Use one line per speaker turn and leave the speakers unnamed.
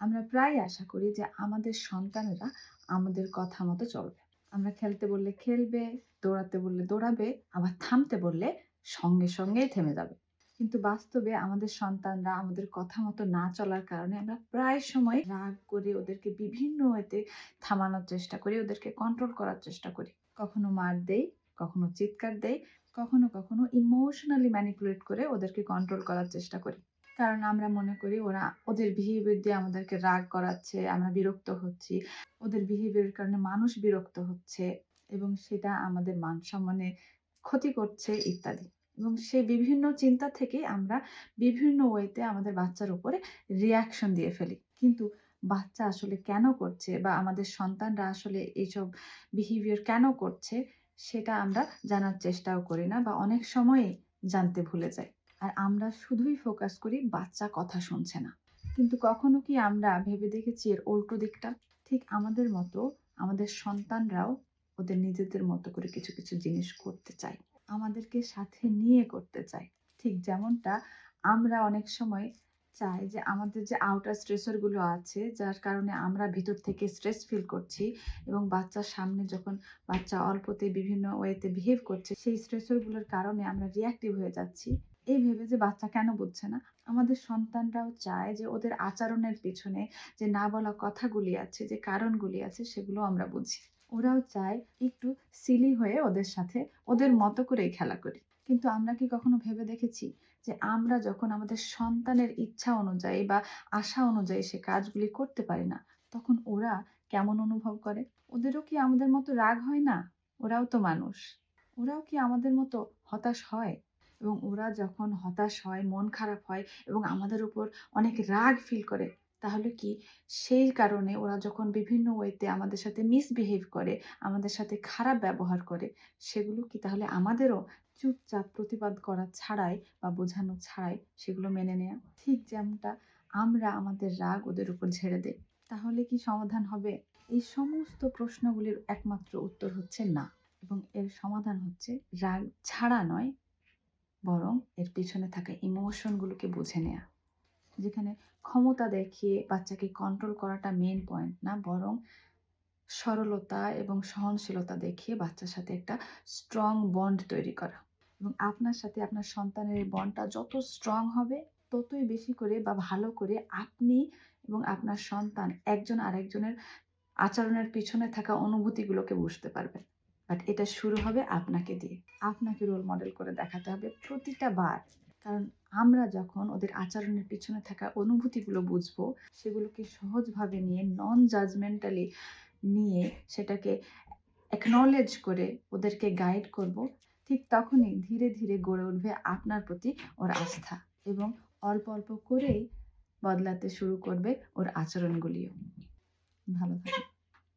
আমরা প্রায় আশা করি যে আমাদের সন্তানেরা আমাদের কথা মতো চলবে। আমরা খেলতে বললে খেলবে, দৌড়াতে বললে দৌড়াবে, আবার থামতে বললে সঙ্গে সঙ্গেই থেমে যাবে। কিন্তু বাস্তবে আমাদের সন্তানরা আমাদের কথা মতো না চলার কারণে আমরা প্রায় সময় রাগ করে ওদেরকে বিভিন্ন ওয়েতে থামানোর চেষ্টা করি, ওদেরকে কন্ট্রোল করার চেষ্টা করি। কখনো মার দেই, কখনো চিৎকার দেই, কখনো কখনো ইমোশনালি ম্যানিপুলেট করে ওদেরকে কন্ট্রোল করার চেষ্টা করি। কারণ আমরা মনে করি ওরা ওদের বিহেভিয়ার দিয়ে আমাদেরকে রাগ করাচ্ছে, আমরা বিরক্ত হচ্ছি। ওদের বিহেভিয়ারের কারণে মানুষ বিরক্ত হচ্ছে এবং সেটা আমাদের মান সম্মানে ক্ষতি করছে ইত্যাদি। এবং সেই বিভিন্ন চিন্তা থেকেই আমরা বিভিন্ন ওয়েতে আমাদের বাচ্চার উপরে রিয়াকশন দিয়ে ফেলি। কিন্তু বাচ্চা আসলে কেন করছে বা আমাদের সন্তানরা আসলে এইসব বিহেভিয়ার কেন করছে, সেটা আমরা জানার চেষ্টাও করি না বা অনেক সময়ই জানতে ভুলে যাই। আর আমরা শুধুই ফোকাস করি বাচ্চা কথা শুনছে না। কিন্তু কখনো কি আমরা ভেবে দেখেছি এর উল্টো দিকটা? ঠিক আমাদের মতো আমাদের সন্তানরাও ওদের নিজেদের মতো করে কিছু কিছু জিনিস করতে চায়। আমাদেরকে সাথে নিয়ে করতে চায়। ঠিক যেমনটা আমরা অনেক সময় চাই যে আমাদের যে আউটার স্ট্রেসরগুলো আছে, যার কারণে আমরা ভিতর থেকে স্ট্রেস ফিল করছি এবং বাচ্চার সামনে যখন বাচ্চা অল্পতে বিভিন্ন ওয়েতে বিহেভ করছে, সেই স্ট্রেসরগুলোর কারণে আমরা রিয়াক্টিভ হয়ে যাচ্ছি। এই ভেবে যে বাচ্চা কেন বুঝছে না? আমাদের সন্তানরাও চায় যে ওদের আচরণের পিছনে যে না বলা কথাগুলি আছে, যে কারণগুলি আছে, সেগুলো আমরা বুঝি। ওরাও চায় একটু সিলি হয়ে ওদের সাথে ওদের মতো করেই খেলা করি। কিন্তু আমরা কি কখনো ভেবে দেখেছি যে আমরা যখন আমাদের সন্তানের ইচ্ছা অনুযায়ী বা আশা অনুযায়ী সে কাজগুলি করতে পারি না, তখন ওরা কেমন অনুভব করে? ওদেরও কি আমাদের মতো রাগ হয় না? ওরাও তো মানুষ। ওরাও কি আমাদের মতো হতাশ হয়? এবং ওরা যখন হতাশ হয়, মন খারাপ হয় এবং আমাদের উপর অনেক রাগ ফিল করে, তাহলে কি? সেই কারণে ওরা যখন বিভিন্ন ওয়েতে আমাদের সাথে মিসবিহেভ করে, আমাদের সাথে খারাপ ব্যবহার করে, সেগুলো কি তাহলে আমাদেরও চুপচাপ প্রতিবাদ করা ছাড়াই বা বোঝানো ছাড়াই সেগুলো মেনে নেয়া? ঠিক যেমনটা আমরা আমাদের রাগ ওদের উপর ঝেড়ে দেই, তাহলে কি সমাধান হবে? এই সমস্ত প্রশ্নগুলির একমাত্র উত্তর হচ্ছে না এবং এর সমাধান হচ্ছে রাগ ছাড়া নয় বরং এর পিছনে থাকা ইমোশনগুলোকে বুঝে নেয়া। যেখানে ক্ষমতা দেখিয়ে বাচ্চাকে কন্ট্রোল করাটা মেন পয়েন্ট না, বরং সরলতা এবং সহনশীলতা দেখিয়ে বাচ্চার সাথে একটা স্ট্রং বন্ড তৈরি করা। এবং আপনার সাথে আপনার সন্তানের এই বন্ডটা যত স্ট্রং হবে, ততই বেশি করে বা ভালো করে আপনি এবং আপনার সন্তান একজন আরেকজনের আচরণের পিছনে থাকা অনুভূতিগুলোকে বুঝতে পারবেন। বাট এটা শুরু হবে আপনাকে দিয়ে। আপনাকে রোল মডেল করে দেখাতে হবে প্রতিটা বার। কারণ আমরা যখন ওদের আচরণের পিছনে থাকা অনুভূতিগুলো বুঝব, সেগুলোকে সহজভাবে নিয়ে নন জাজমেন্টালি নিয়ে সেটাকে অ্যাকনলেজ করে ওদেরকে গাইড করব, ঠিক তখনই ধীরে ধীরে গড়ে উঠবে আপনার প্রতি ওর আস্থা এবং অল্প অল্প করেই বদলাতে শুরু করবে ওর আচরণগুলিও। ভালো থাকুন।